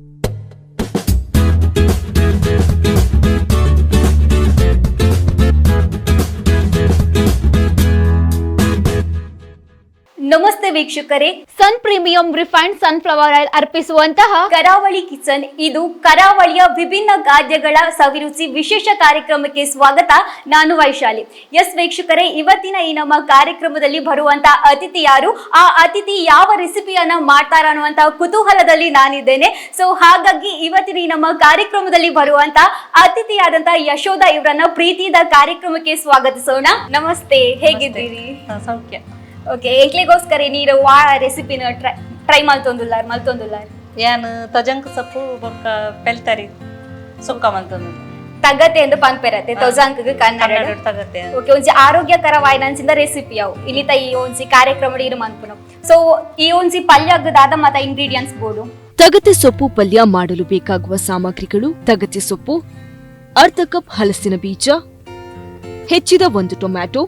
thank you ವೀಕ್ಷಕರೇ Sun premium refined sunflower oil ಅರ್ಪಿಸುವಂತಹ ಕರಾವಳಿ kitchen. ಇದು ಕರಾವಳಿಯ ವಿಭಿನ್ನ ಖಾದ್ಯಗಳ ಸವಿರುಚಿ ವಿಶೇಷ ಕಾರ್ಯಕ್ರಮಕ್ಕೆ ಸ್ವಾಗತ. ನಾನು ವೈಶಾಲಿ. ಎಸ್ ವೀಕ್ಷಕರೇ, ಇವತ್ತಿನ ಈ ನಮ್ಮ ಕಾರ್ಯಕ್ರಮದಲ್ಲಿ ಬರುವಂತಹ ಅತಿಥಿ ಯಾರು? ಆ ಅತಿಥಿ ಯಾವ ರೆಸಿಪಿಯನ್ನ ಮಾಡ್ತಾರ ಅನ್ನುವಂತಹ ಕುತೂಹಲದಲ್ಲಿ ನಾನಿದ್ದೇನೆ. ಸೊ ಹಾಗಾಗಿ ಇವತ್ತಿನ ಈ ನಮ್ಮ ಕಾರ್ಯಕ್ರಮದಲ್ಲಿ ಬರುವಂತ ಅತಿಥಿಯಾದಂತ ಯಶೋಧ ಇವರನ್ನ ಪ್ರೀತಿಯಿಂದ ಕಾರ್ಯಕ್ರಮಕ್ಕೆ ಸ್ವಾಗತಿಸೋಣ. ನಮಸ್ತೆ, ಹೇಗಿದ್ದೀರಿ? ಸೌಖ್ಯ. ಓಕೆ ಏಕ್ಲಿಗೋಸ್ಕರ ನೀರು ವಾ ರೆಸಿಪಿನ ಟ್ರೈ ಟ್ರೈ ಮಲ್ತೊಂದುಲ್ಲಾರ್ ಮಲ್ತೊಂದುಲ್ಲಾರ್? ಯಾನ್ ತಜಂಕ್ ಸೊಪ್ಪು ಬೊಕ್ಕ ಪೆಲ್ತರಿ ಸುಕ್ಕ ಮಲ್ತೊಂದು ತಗತೆ ಎಂದು ಪನ್ಪೆರತೆ ತೊಜಾಂಕ್ ಕನ್ನಡ ತಗತ್ತೆ. ಓಕೆ ಒಂಜಿ ಆರೋಗ್ಯಕರವಾಯಿನಂಚಿಂದ ರೆಸಿಪಿ ಅವು. ತ ಈ ಒಂಜಿ ಕಾರ್ಯಕ್ರಮ ಇರು ಮನ್ಪುನ ಸೊ ಈ ಒಂಜಿ ಪಲ್ಯ ದಾದ ಮತ್ತ ಇಂಗ್ರೀಡಿಯೆಂಟ್ಸ್ ಬೋಡು. ತಗತೆ ಸೊಪ್ಪು ಪಲ್ಯ ಮಾಡಲು ಬೇಕಾಗುವ ಸಾಮಗ್ರಿಗಳು ತಗತೆ ಸೊಪ್ಪು ಅರ್ಧ ಕಪ್ ಹಲಸಿನ ಬೀಜ ಹೆಚ್ಚಿದ ಒಂದು ಟೊಮ್ಯಾಟೊ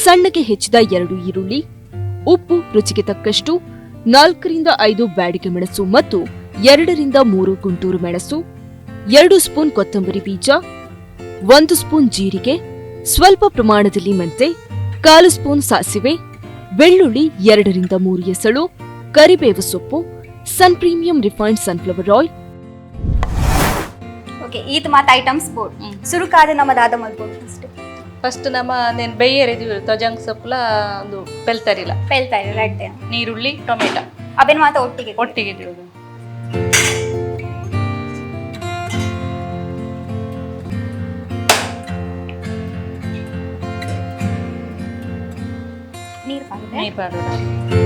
ಸಣ್ಣಗೆ ಹೆಚ್ಚಿದ ಎರಡು ಈರುಳ್ಳಿ ಉಪ್ಪು ರುಚಿಗೆ ತಕ್ಕಷ್ಟು ನಾಲ್ಕರಿಂದ ಐದು ಬ್ಯಾಡಿಗೆ ಮೆಣಸು ಮತ್ತು ಎರಡರಿಂದ ಮೂರು ಗುಂಟೂರು ಮೆಣಸು ಎರಡು ಸ್ಪೂನ್ ಕೊತ್ತಂಬರಿ ಬೀಜ ಒಂದು ಸ್ಪೂನ್ ಜೀರಿಗೆ ಸ್ವಲ್ಪ ಪ್ರಮಾಣದಲ್ಲಿ ಮೆಂತೆ ಕಾಲು ಸ್ಪೂನ್ ಸಾಸಿವೆ ಬೆಳ್ಳುಳ್ಳಿ ಎರಡರಿಂದ ಮೂರು ಎಸಳು ಕರಿಬೇವು ಸೊಪ್ಪು Sun premium refined sunflower oil. Okay ಈತ್ ಮಾತ ಐಟಮ್ಸ್ ಬೋರ್ಡ್. ಸುರುಕಾದ ನಮ್ಮದಾದ ಮಲ್ಬೋರ್ಡ್ ಮಲ್ಬೋದು ಅಷ್ಟೇ. ಫಸ್ಟ್ ನಮ್ಮ ನೆನ್ ಬೇಯರಿದೀವಿ ತಜಂಗ್ ಸೊಪ್ಪುಲ ಒಂದು ಬೆಲ್ತರಿಲ್ಲ ಪೇಲ್ತಾ ರಡ್ಡೆ. ನೀರುಳ್ಳಿ ಟೊಮೆಟೊ. ಅದೇನು ಮಾತ್ರ ಒಟ್ಟಿಗೆ ಒಟ್ಟಿಗೆ ನೀರು ನೀರು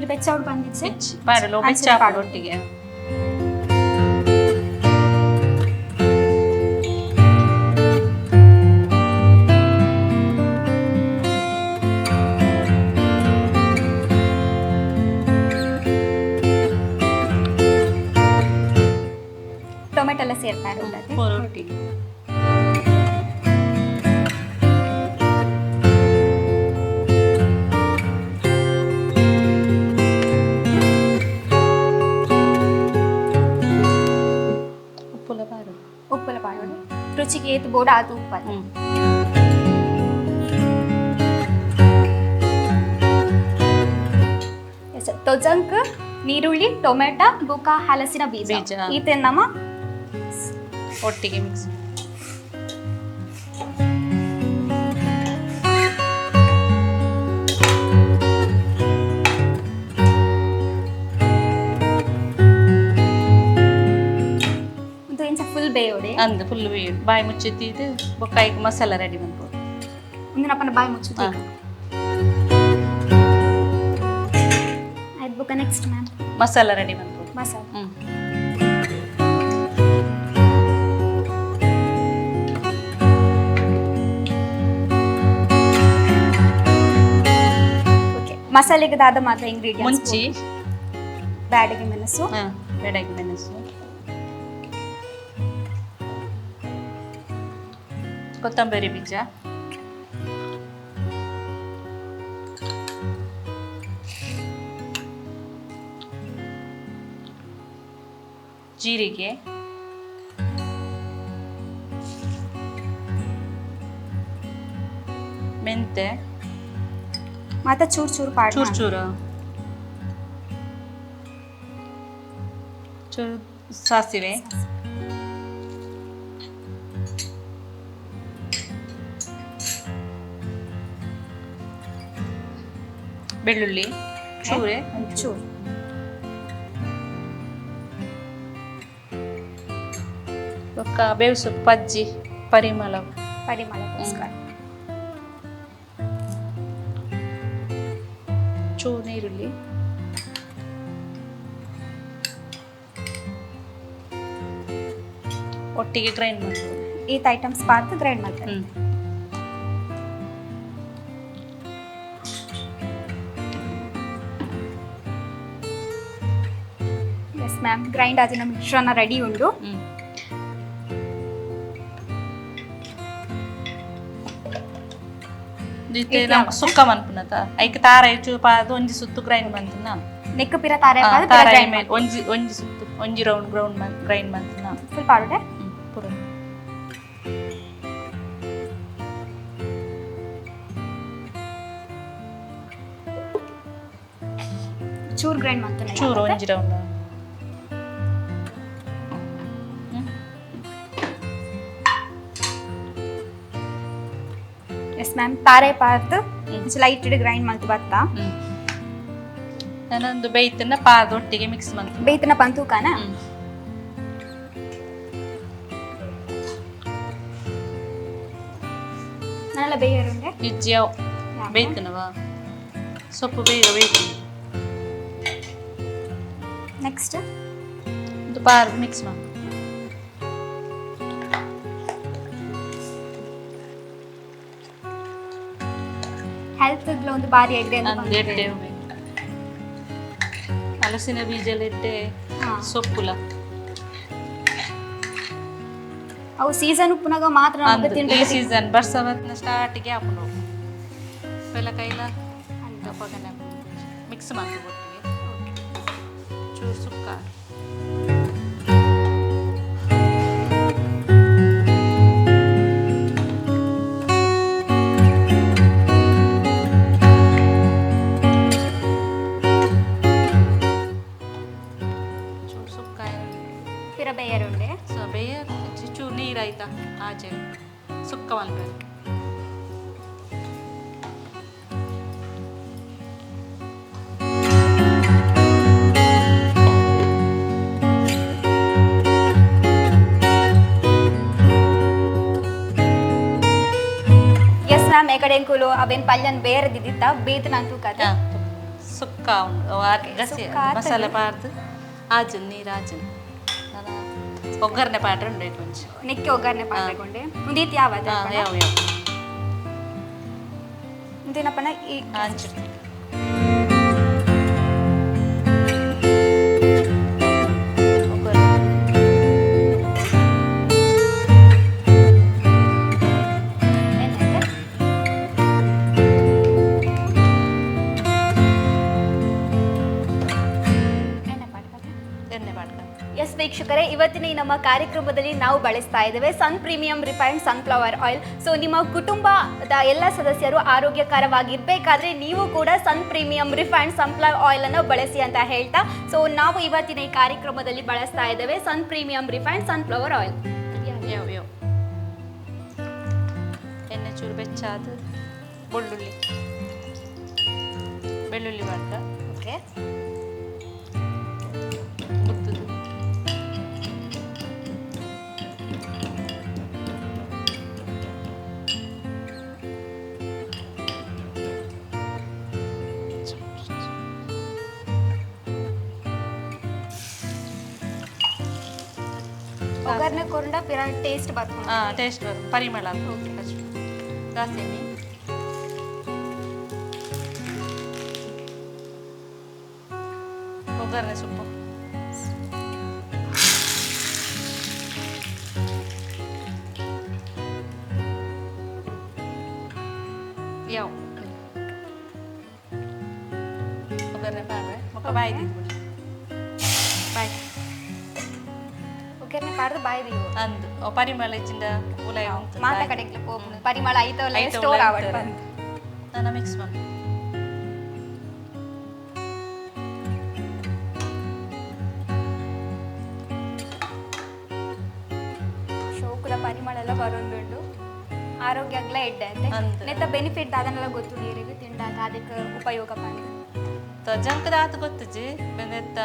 ನೀರು ಬೆಚ್ಚವ್ರು ಬಂದಿದ್ದೆ ಹೆಚ್ಚು ಮಾಡಲು ಬೆಚ್ಚ ಹಂಚಿನ ಹಾಕೋದು ಪಾಡು. ಒಟ್ಟಿಗೆ ಟೊಮೆಟೊ ಎಲ್ಲ ಸೇರ್ತಾ ಏತ್ ಬೋಡ ಎಸ್ ತೊಜಂಕ್ ನೀರುಳ್ಳಿ ಟೊಮೆಟೊ ಬುಕ ಹಲಸಿನ ಬೀಜ. ಬೀಜ. ಈತೇನ್ ನಮ್ಮ ಒಟ್ಟಿಗೆ ಮಿಕ್ಸ್ ಅಂದು ಫುಲ್ ಬಾಯಿ ಮುಚ್ಚಿದ್ದು ಬೊಕ್ಕ ಈಗ ಮಸಾಲ ರೆಡಿ ಮಾಡ್ಬೋದು ಒಂದು ನಪ್ಪನ ಬಾಯಿ ಮುಚ್ಚುತ್ತೆ ಹಾ. ಆಯ್ತು ಬುಕ ನೆಕ್ಸ್ಟ್ ಮ್ಯಾಮ್ ಮಸಾಲ ರೆಡಿ ಮಾಡ್ಬೋದು ಮಸಾಲ ಹ್ಮ್ ಓಕೆ ಮಸಾಲೆಗೆ ದಾದ ಮಾತ್ರ ಇಂಗ್ರೀಡಿಯೆಂಟ್ಸ್ ಮುಂಚಿ ಬ್ಯಾಡಿಗೆ ಮೆಣಸು ಹಾ ಬೆಡಗಿ ಮೆಣಸು ಕೊತ್ತಂಬರಿ ಬೀಜ. ಜೀರಿಗೆ. ಮೆಂತೆ. ಮತ್ತೆ ಚೂರು ಚೂರು ಪಾಡ್ ಚೂರು ಚೂರು. ಚೂರು ಸಾಸಿವೆ. ಬೆಳ್ಳುಳ್ಳಿ ಚೂರೆ ಚೂರು. ಬೊಕ್ಕ ಬೇವು ಸೊಪ್ಪು ಪಜ್ಜಿ ಪರಿಮಳ ಪರಿಮಳಕ್ಕೋಸ್ಕರ. ಚೂರು ನೀರುಳ್ಳಿ ಒಟ್ಟಿಗೆ ಗ್ರೈಂಡ್ ಮಾಡ್ಬೋದು. ಈತ ಐಟಮ್ಸ್ ಪಾರ್ತ್ ಗ್ರೈಂಡ್ ಮಾಡ್ತಾರೆ. ಮ್ಯಾಮ್ ಗ್ರೈಂಡ್ ಆದಿನ ಮಿಶ್ರಣ ರೆಡಿ ಉಂಡು ಹ್ಮ್ ಜೊತೆ ನಮ್ಗೆ ಸುಕ್ಕ ಮನ್ಪುನತ ಐಕ್ ತಾರ ಹೆಚ್ಚು ಪಾದು ಒಂಜಿ ಸುತ್ತು ಗ್ರೈಂಡ್ ಮಂತನ ನೆಕ್ ಪಿರ ತಾರೆ ಆ, ಪಾಡ್ ತಾರ ಪಿರ grind ಮೇಲೆ ಒಂಜಿ ಒಂಜಿ ಸುತ್ತು ಒಂಜಿ ರೌಂಡ್ ಗ್ರೌಂಡ್ ಗ್ರೈಂಡ್ ಮಂತನ ಫುಲ್ ಪಾಡುಡೆ ಪುರ ಚೂರ್ ಗ್ರೈಂಡ್ ಮಾಡ್ತಾನೆ ಚೂರು ಒಂಜಿ ರೌಂಡ್ ಎಸ್ ಮ್ಯಾಮ್ ತಾರೆ ಪಾರ್ದು ಲೈಟ್ ಗ್ರೈಂಡ್ ಮಾಡ್ತು ಭತ್ತ ನಾನೊಂದು ಬೇಯ್ತನ ಪಾದ ಒಟ್ಟಿಗೆ ಮಿಕ್ಸ್ ಮಂತ ಬೇಯ್ತನ ಪಂತೂಕನ ನಾನೆಲ್ಲ ಬೇಯರುಂಡೆ ಇಜ್ಜಿಯಾವ್ ಬೇಯ್ತನವ? ಸೊಪ್ಪು ಬೇಗ ಬೇಯ್ತೀನಿ. ನೆಕ್ಸ್ಟ್ ಒಂದು ಪಾರ್ದು ಮಿಕ್ಸ್ ಮಾಡಿ ಹೆಲ್ತ್ ಒಂದು ಬಾರಿ ಎಡ್ಡೆ ಅಂತ ಅಂದು ಎಡ್ಡೆ ಹಲಸಿನ ಬೀಜಲ ಎಡ್ಡೆ ಹಾ. ಸೊಪ್ಪುಲ. ಅವು ಸೀಸನ್ ಉಪ್ಪುನಾಗ ಮಾತ್ರ ಈ ತಿಂಡಿ ಸೀಸನ್ ಬರ್ಸವತ್ನ ಸ್ಟಾರ್ಟಿಗೆ ಹಾಕೊಂಡು ಬೆಲ್ಲ ಕೈಲ ಮಿಕ್ಸ್ ಮಾಡಿ ಒಟ್ಟಿಗೆ ಚೂರು ಸುಕ್ಕ. ಎಸ್ ಮ್ಯಾಮ್ ಎಕಡೆ ಎಂಕುಲು ಅವೇನ್ ಪಲ್ಯನ್ ಬೇರೆದಿದ್ದಿತ್ತ ಬೇತನ ಅಂತೂ ಕತೆ ಹಾ, ಸುಕ್ಕ ಉಂಡು ಆಕೆ ಗಸಿ ಸುಕ್ಕ ಆತಲ್ಲ. ಮಸಾಲೆ ಪಾಡ್ದು ಆಜನ್ ನೀರು ಆಜನ್ ನಾನು ಒಗ್ಗರಣೆ ಪಾಡ್ರೆ ಉಂಡೆ ಕೊಂಚ ನೆಕ್ಕೆ ಒಗ್ಗರಣೆ ಮಾಡ್ಕೊಂಡೆ ಮುಂದೀತ್ ಯಾವ ಹಾ, ಯಾವ ಯಾವ ಮುಂದಿನಪ್ಪನ ಈ ಅಂಚು ನಮ್ಮ ಕಾರ್ಯಕ್ರಮದಲ್ಲಿ ನಾವು ಬಳಸ್ತಾ ಇದ್ದೇವೆ. Sun premium refined sunflower oil so ನಿಮ್ಮ ಕುಟುಂಬದ ಎಲ್ಲ ಸದಸ್ಯರು ಆರೋಗ್ಯಕರವಾಗಿರ್ಬೇಕಾದ್ರೆ ನೀವು ಕೂಡ Sun premium refined sunflower oil ಅನ್ನು ಬಳಸಿ ಅಂತ ಹೇಳ್ತಾ ಸೊ ನಾವು ಇವತ್ತಿನ ಈ ಕಾರ್ಯಕ್ರಮದಲ್ಲಿ ಬಳಸ್ತಾ ಇದ್ದೇವೆ Sun premium refined sunflower oil ಎಣ್ಣೆ ಚೂರು ಬೆಚ್ಚಾದ ಬೆಳ್ಳುಳ್ಳಿ. ಬೆಳ್ಳುಳ್ಳಿ ಮಾತ್ರ ಓಕೆ ಒಗ್ಗರಣೆ ಕೊಂಡ ಪಿರ ಟೇಸ್ಟ್ ಬರ್ತದೆ ಹಾ ಟೇಸ್ಟ್ ಬರುತ್ತೆ ಪರಿಮಳ ಅಷ್ಟು ಜಾಸ್ತಿ ಎಣ್ಣೆ ಒಗ್ಗರಣೆ ಸೊಪ್ಪು ಯಾವ ಒಗ್ಗರಣೆ ಮಾಡ್ರೆ ಮೊಕ್ಕ ಬಾಯಿ ಅಂದು ಅವ್ ಪರಿಮಳ ಇಚ್ಚಿಂದ ಉಲಾಯ ಉಂಟು. ಮಾತ ಕಡೆಗೆ ಹೋಗ್ನು ಪರಿಮಳ ಐತೋ ಐತ ಸ್ಟೋರ್ ಉಲಾಯಿ ಆವಡ್ ಅಂತಾರೆ. ಮಿಕ್ಸ್ ಮಾಡಿ. ಶೋಕದ ಪರಿಮಳ ಎಲ್ಲ ಆರೋಗ್ಯ ಆರೋಗ್ಯಗ್ಲ ಎಡ್ಡೆ ಅಂತೆ. ನೆತ್ತ ಬೆನಿಫಿಟ್ ದಾದನೆಲ್ಲ ಗೊತ್ತು ನೀರಿಗೆ ತಿಂಡಾಗ ಅದಕ್ಕೆ ಉಪಯೋಗ ಬಂದು ಜಂಕದ ಆತು ಗೊತ್ತುಜಿ ಬೆಂದೆತ್ತ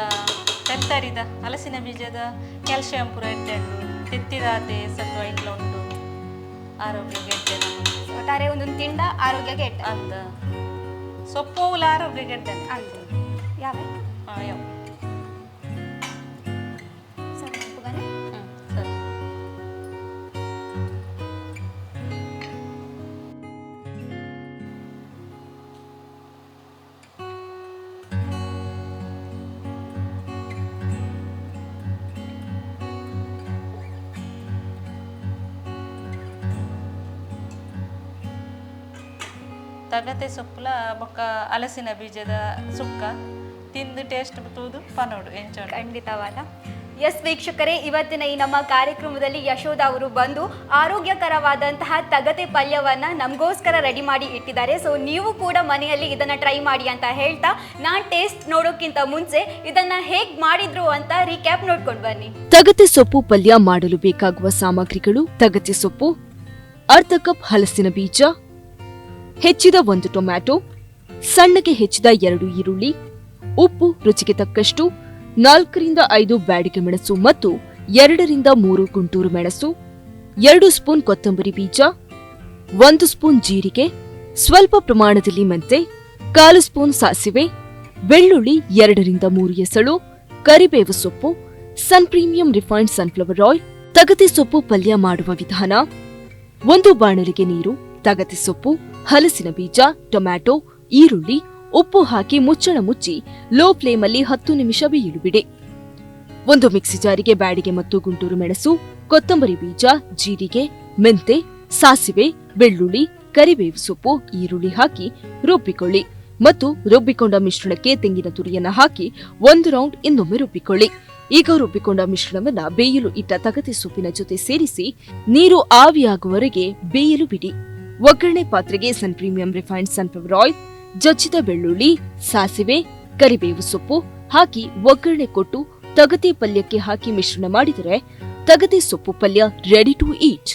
ತೆತ್ತರಿದ ಹಲಸಿನ ಬೀಜದ ಕ್ಯಾಲ್ಶಿಯಂ ಪೂರ ಇಟ್ಟೆಂಡು ತೆತ್ತಿದಾತೆ ಸತ್ವ ಇಂಟ್ಲ ಉಂಟು ಆರೋಗ್ಯ ಗೆಡ್ಡೆ ಒಟ್ಟಾರೆ ಒಂದೊಂದು ತಿಂಡ ಆರೋಗ್ಯಕ್ಕೆ ಎಡ್ಡೆ ಅಂತ ಸೊಪ್ಪು ಉಲ ಆರೋಗ್ಯ ಅಂತ ಅಂತೆ ಯಾವ ಯಾವ ತಗತೆ ಸೊಪ್ಪುಲ ಬೊಕ್ಕ ಹಲಸಿನ ಬೀಜದ ಸುಕ್ಕ ತಿಂದು ಟೇಸ್ಟ್ ತೂದು ಪನೋಡು ಎಂಚೋಡು ಖಂಡಿತವಾದ. ಎಸ್ ವೀಕ್ಷಕರೇ ಇವತ್ತಿನ ಈ ನಮ್ಮ ಕಾರ್ಯಕ್ರಮದಲ್ಲಿ ಯಶೋಧ ಅವರು ಬಂದು ಆರೋಗ್ಯಕರವಾದಂತಹ ತಗತೆ ಪಲ್ಯವನ್ನ ನಮಗೋಸ್ಕರ ರೆಡಿ ಮಾಡಿ ಇಟ್ಟಿದ್ದಾರೆ. ಸೊ ನೀವು ಕೂಡ ಮನೆಯಲ್ಲಿ ಇದನ್ನ ಟ್ರೈ ಮಾಡಿ ಅಂತ ಹೇಳ್ತಾ ನಾನ್ ಟೇಸ್ಟ್ ನೋಡೋಕ್ಕಿಂತ ಮುಂಚೆ ಇದನ್ನ ಹೇಗ್ ಮಾಡಿದ್ರು ಅಂತ ರೀಕ್ಯಾಪ್ ನೋಡ್ಕೊಂಡು ಬನ್ನಿ. ತಗತೆ ಸೊಪ್ಪು ಪಲ್ಯ ಮಾಡಲು ಬೇಕಾಗುವ ಸಾಮಗ್ರಿಗಳು ತಗತೆ ಸೊಪ್ಪು ಅರ್ಧ ಕಪ್ ಹಲಸಿನ ಬೀಜ ಹೆಚ್ಚಿದ ಒಂದು ಟೊಮ್ಯಾಟೊ, ಸಣ್ಣಗೆ ಹೆಚ್ಚಿದ ಎರಡು ಈರುಳ್ಳಿ, ಉಪ್ಪು ರುಚಿಗೆ ತಕ್ಕಷ್ಟು, ನಾಲ್ಕರಿಂದ ಐದು ಬ್ಯಾಡಿಗೆ ಮೆಣಸು ಮತ್ತು ಎರಡರಿಂದ ಮೂರು ಗುಂಟೂರು ಮೆಣಸು, ಎರಡು ಸ್ಪೂನ್ ಕೊತ್ತಂಬರಿ ಬೀಜ, ಒಂದು ಸ್ಪೂನ್ ಜೀರಿಗೆ, ಸ್ವಲ್ಪ ಪ್ರಮಾಣದಲ್ಲಿ ಮೆಂತೆ, ಕಾಲು ಸ್ಪೂನ್ ಸಾಸಿವೆ, ಬೆಳ್ಳುಳ್ಳಿ ಎರಡರಿಂದ ಮೂರು ಎಸಳು ಕರಿಬೇವು ಸೊಪ್ಪು, Sun premium refined sunflower oil, ತಗತಿ ಸೊಪ್ಪು ಪಲ್ಯ ಮಾಡುವ ವಿಧಾನ, ಒಂದು ಬಾಣಲಿಗೆ ನೀರು, ತಗತಿ ಸೊಪ್ಪು ಹಲಸಿನ ಬೀಜ, ಟೊಮ್ಯಾಟೊ, ಈರುಳ್ಳಿ, ಉಪ್ಪು ಹಾಕಿ ಮುಚ್ಚಳ ಮುಚ್ಚಿ ಲೋ ಫ್ಲೇಮಲ್ಲಿ ಹತ್ತು ನಿಮಿಷ ಬೇಯಲು ಬಿಡಿ ಒಂದು ಮಿಕ್ಸಿ ಜಾರಿಗೆ ಬ್ಯಾಡಿಗೆ ಮತ್ತು ಗುಂಟೂರು ಮೆಣಸು, ಕೊತ್ತಂಬರಿ ಬೀಜ, ಜೀರಿಗೆ, ಮೆಂತೆ, ಸಾಸಿವೆ, ಬೆಳ್ಳುಳ್ಳಿ, ಕರಿಬೇವು ಸೊಪ್ಪು, ಈರುಳ್ಳಿ ಹಾಕಿ ರುಬ್ಬಿಕೊಳ್ಳಿ ಮತ್ತು ರುಬ್ಬಿಕೊಂಡ ಮಿಶ್ರಣಕ್ಕೆ ತೆಂಗಿನ ತುರಿಯನ್ನ ಹಾಕಿ ಒಂದು ರೌಂಡ್ ಇನ್ನೊಮ್ಮೆ ರುಬ್ಬಿಕೊಳ್ಳಿ. ಈಗ ರುಬ್ಬಿಕೊಂಡ ಮಿಶ್ರಣವನ್ನ ಬೇಯಲು ಇಟ್ಟ ತಗತಿ ಸೊಪ್ಪಿನ ಜೊತೆ ಸೇರಿಸಿ ನೀರು ಆವಿಯಾಗುವವರೆಗೆ ಬೇಯಲು ಬಿಡಿ. ಒಗ್ಗರಣೆ ಪಾತ್ರೆಗೆ Sun premium refined sunflower oil ಜಜ್ಜಿದ ಬೆಳ್ಳುಳ್ಳಿ, ಸಾಸಿವೆ, ಕರಿಬೇವು ಸೊಪ್ಪು ಹಾಕಿ ಒಗ್ಗರಣೆ ಕೊಟ್ಟು ತಗತೆ ಪಲ್ಯಕ್ಕೆ ಹಾಕಿ ಮಿಶ್ರಣ ಮಾಡಿದರೆ ತಗತೆ ಸೊಪ್ಪು ಪಲ್ಯ ರೆಡಿ ಟು ಈಟ್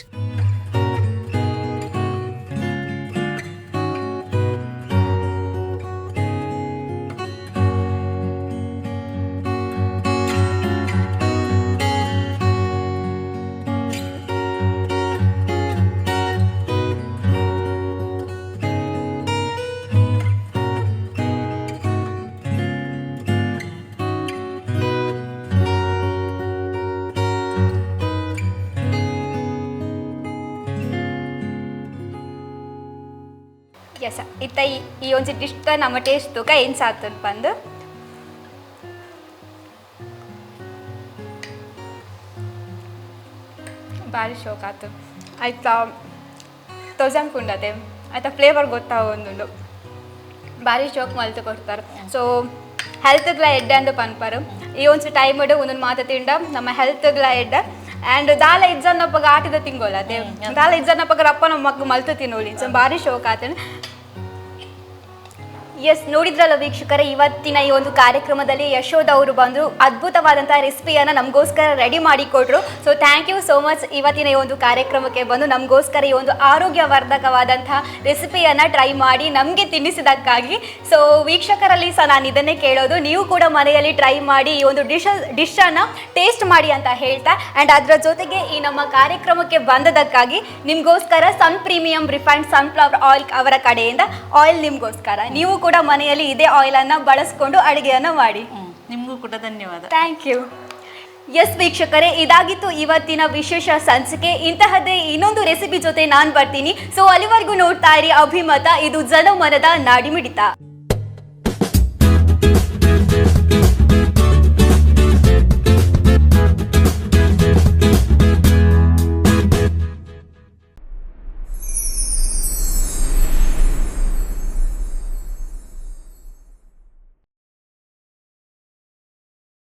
ಎಸ್ ಇತ್ತ ಈ ಈ ಡಿಶ್ ನಮ್ಮ ಟೇಸ್ಟ್ ತೂಕ ಏನು ಸಾತನ್ ಬಂದು? ಬಾರಿ ಶೋಕ್ ಆತು. ಆಯ್ತಾ? ತೌಸಂಡ್ ಕುಂಡತೆ. ಆಯ್ತಾ? ಫ್ಲೇವರ್ ಗೊತ್ತಾವ ಒಂದು ಭಾರಿ ಶೋಕ್ ಮಲ್ತು ಕೊಡ್ತಾರೆ. ಸೊ ಹೆಲ್ತ್ಗ್ಲ ಎಡ್ಡೆ ಅಂದು ಪನ್ಪರು. ಈ ಒಂದು ಟೈಮ್ ಇಡು, ಒಂದೊಂದು ಮಾತು ತಿಂಡ. ನಮ್ಮ ಹೆಲ್ತ್ಗ್ಲ ಎಡ್ಡ. ಆ್ಯಂಡ್ ದಾಲ ಇಜ್ಜನ್ನಪ್ಪಗ ಆಟದ ತಿಂಗೋಲ್ಲ ಅದೇ ದಾಲ ಇಜ್ಜನ್ನಪ್ಪಗ ಅಪ್ಪ ನಮ್ಮ ಮಗ ಮಲ್ತು ತಿನ್ನೋಳಿ ಸೊ ಭಾರಿ ಶೋಕ್ ಆತನ ಎಸ್, ನೋಡಿದ್ರಲ್ಲ ವೀಕ್ಷಕರೇ, ಇವತ್ತಿನ ಈ ಒಂದು ಕಾರ್ಯಕ್ರಮದಲ್ಲಿ ಯಶೋಧ ಅವರು ಬಂದು ಅದ್ಭುತವಾದಂತಹ ರೆಸಿಪಿಯನ್ನು ನಮಗೋಸ್ಕರ ರೆಡಿ ಮಾಡಿ ಕೊಟ್ರು so thank you so much ಇವತ್ತಿನ ಈ ಒಂದು ಕಾರ್ಯಕ್ರಮಕ್ಕೆ ಬಂದು ನಮಗೋಸ್ಕರ ಈ ಒಂದು ಆರೋಗ್ಯವರ್ಧಕವಾದಂತಹ ರೆಸಿಪಿಯನ್ನು ಟ್ರೈ ಮಾಡಿ ನಮಗೆ ತಿನ್ನಿಸಿದಕ್ಕಾಗಿ. ಸೊ ವೀಕ್ಷಕರಲ್ಲಿ ಸಹ ನಾನು ಇದನ್ನೇ ಕೇಳೋದು. ನೀವು ಕೂಡ ಮನೆಯಲ್ಲಿ ಟ್ರೈ ಮಾಡಿ ಈ ಒಂದು ಡಿಶ್ ಡಿಶನ್ನು ಟೇಸ್ಟ್ ಮಾಡಿ ಅಂತ ಹೇಳ್ತಾ. ಆ್ಯಂಡ್ ಅದರ ಜೊತೆಗೆ ಈ ನಮ್ಮ ಕಾರ್ಯಕ್ರಮಕ್ಕೆ ಬಂದದಕ್ಕಾಗಿ ನಿಮಗೋಸ್ಕರ Sun premium refined sunflower oil ಅವರ ಕಡೆಯಿಂದ ಆಯಿಲ್ ನಿಮಗೋಸ್ಕರ. ನೀವು ಕೂಡ ಮನೆಯಲ್ಲಿ ಇದೇ ಅನ್ನ ಬಳಸ್ಕೊಂಡು ಅಡುಗೆಯನ್ನು ಮಾಡಿ. ನಿಮಗೂ ನಿಮ್ಗೂ ಕೂಡ ಧನ್ಯವಾದ. ಥ್ಯಾಂಕ್ ಯು ಎಸ್ ವೀಕ್ಷಕರೇ ಇದಾಗಿತ್ತು ಇವತ್ತಿನ ವಿಶೇಷ ಸಂಚಿಕೆ. ಇಂತಹದ್ದೇ ಇನ್ನೊಂದು ರೆಸಿಪಿ ಜೊತೆ ನಾನು ಬರ್ತೀನಿ. ಸೊ ಅಲ್ಲಿವರೆಗೂ ನೋಡ್ತಾ ಇರಿ ಅಭಿಮತ. ಇದು ಜನಮನದ ನಾಡಿಮಿಡಿತ.